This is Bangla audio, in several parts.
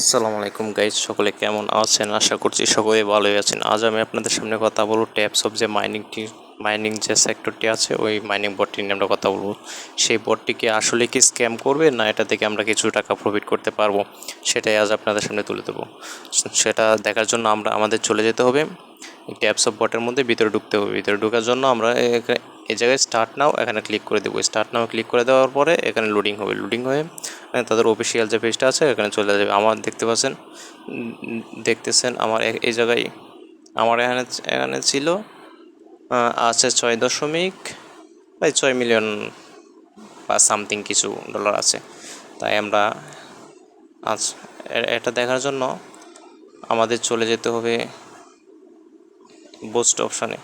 আসসালামু আলাইকুম গাইজ সকলে কেমন আছেন? আশা করছি সকলে ভালোই আছেন। আজ আমি আপনাদের সামনে কথা বলব ট্যাপস অফ যে মাইনিংটি মাইনিং যে সেক্টরটি আছে, ওই মাইনিং বটটি নিয়ে আমরা কথা বলব। সেই বটটিকে আসলে কি স্ক্যাম করবে, না এটা থেকে আমরা কিছু টাকা প্রফিট করতে পারব, সেটাই আজ আপনাদের সামনে তুলে দেবো সেটা দেখার জন্য আমরা, আমাদের চলে যেতে হবে। ট্যাপস অফ বটের মধ্যে ভিতরে ঢুকতে হবে। ভিতরে ঢোকার জন্য আমরা এই জায়গায় স্টার্ট নাও এখানে ক্লিক করে দেবো। স্টার্ট নাও ক্লিক করে দেওয়ার পরে এখানে লোডিং হবে। লোডিং হয়ে তাদের অফিসিয়াল যে পেজটা আছে, এখানে চলে যাবে। আমার দেখতে পাচ্ছেন, দেখতেছেন আমার এই জায়গায় আমার এখানে এখানে ছিল আছে ছয় দশমিক প্রায় ছয় মিলিয়ন বা সামথিং কিছু ডলার আছে। তাই আমরা আজ এটা দেখার জন্য আমাদের চলে যেতে হবে বোস্ট অপশানে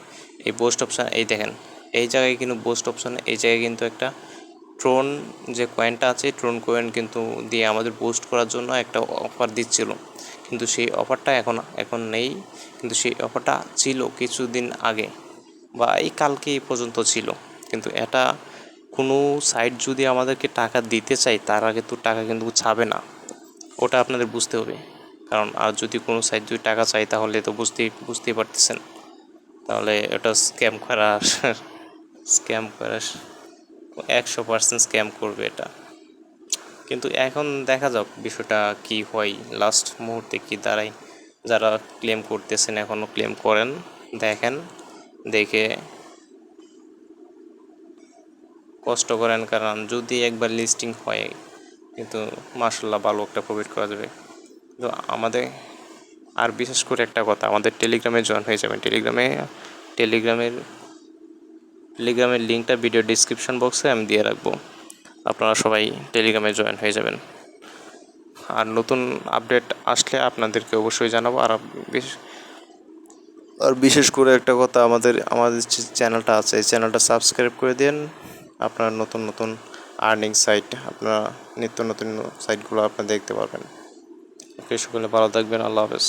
এই বোস্ট অপশান এই দেখেন এই জায়গায় কিন্তু বোস্ট অপশানে এই জায়গায় কিন্তু একটা ট্রোন যে কয়েনটা আছে ট্রোন কয়েন কিন্তু দিয়ে আমাদের বুস্ট করার জন্য একটা অফার দিচ্ছিল। কিন্তু সেই অফারটা এখন এখন নেই। কিন্তু সেই অফারটা ছিল কিছুদিন আগে বা এই কালকে পর্যন্ত ছিল। কিন্তু এটা কোনো সাইট যদি আমাদেরকে টাকা দিতে চাই তার আগে তো টাকা কিন্তু ছাবে না। ওটা আপনাদের বুঝতে হবে। কারণ আর যদি কোনো সাইট যদি টাকা চাই তাহলে তো বুঝতেই বুঝতেই পারতেছেন। তাহলে এটা স্ক্যাম করা স্ক্যাম করা একশো পার্সেন্ট স্ক্যাম করবে এটা। কিন্তু এখন দেখা যাক বিষয়টা কি হয়। লাস্ট মুহূর্তে কি দাঁড়ায়। যারা ক্লেম করতেছেন এখনও ক্লেম করেন, দেখেন, দেখে কষ্ট করেন। কারণ যদি একবার লিস্টিং হয়, কিন্তু মার্শাল্লাহ ভালো একটা প্রফিট করা যাবে। তো আমাদের, আর বিশেষ করে একটা কথা, আমাদের টেলিগ্রামে জয়েন হয়ে যাবেন। টেলিগ্রামে টেলিগ্রামের টেলিগ্রামের লিঙ্কটা ভিডিও ডিসক্রিপশন বক্সে আমি দিয়ে রাখব। আপনারা সবাই টেলিগ্রামে জয়েন হয়ে যাবেন। আর নতুন আপডেট আসলে আপনাদেরকে অবশ্যই জানাব। আর বিশেষ আর বিশেষ করে একটা কথা আমাদের আমাদের যে চ্যানেলটা আছে এই চ্যানেলটা সাবস্ক্রাইব করে দিন। আপনার নতুন নতুন আর্নিং সাইট আপনারা নিত্য নতুন সাইটগুলো আপনারা দেখতে পারবেন। ওকে সকলে ভালো থাকবেন। আল্লাহ হাফেজ।